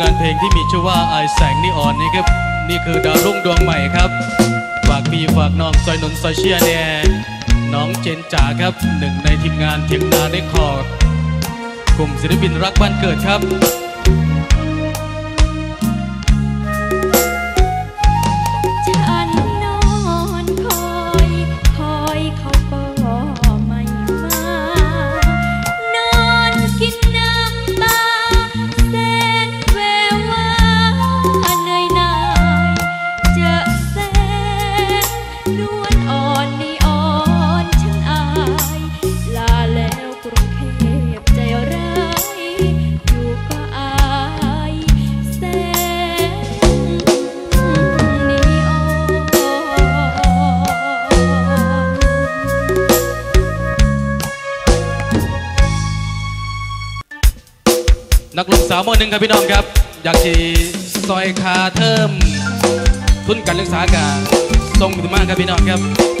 งานเพลงที่มีชื่อว่าไอแสงนิออนนี่ครับนี่คือดาวรุ่งดวงใหม่ครับ ฝากพี่ฝากน้องซอยนนซอยเชียแดนน้องเจนจ่าครับหนึ่งในทีมงานเทียงนาได้คอร์ดกลุ่มศิลปินรักบ้านเกิดครับ นักลงสาวมอหนึ่งครับพี่น้องครับ อยากที่ซอยคาเทิมทุนการศึกษากาทรงถึงมากครับพี่น้องครับ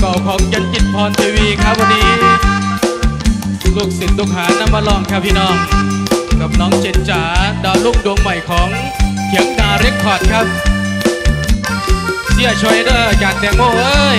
เก่าๆของยันจิตพรทีวีครับวันนี้ลูกศิษย์ลูกหาน้ำมาลองครับพี่น้อง กับน้องเจนจ๋าดาวลูกดวงใหม่ของเขียงดาเรคคอร์ดครับ เสียช่วยเด้อจากแตงโมเอ้ย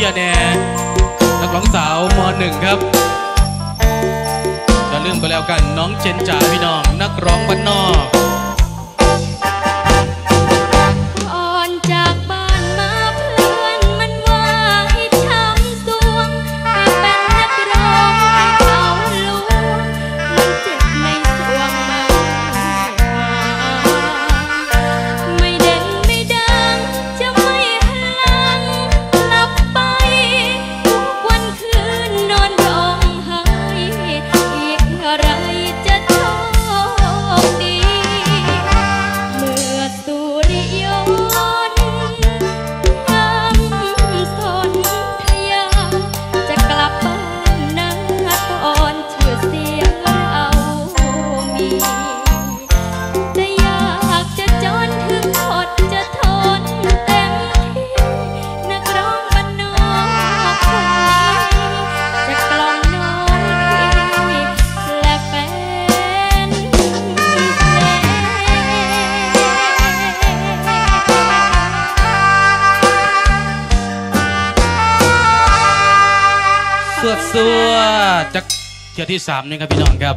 ชียร์แนนักร้องสาวมหนึ่งครับอย่าลืมไปแล้วกันน้องเจนจ่าพี่น้องนักร้องบ้านนอก จากเที่ยวที่สามนี่ครับพี่น้องครับ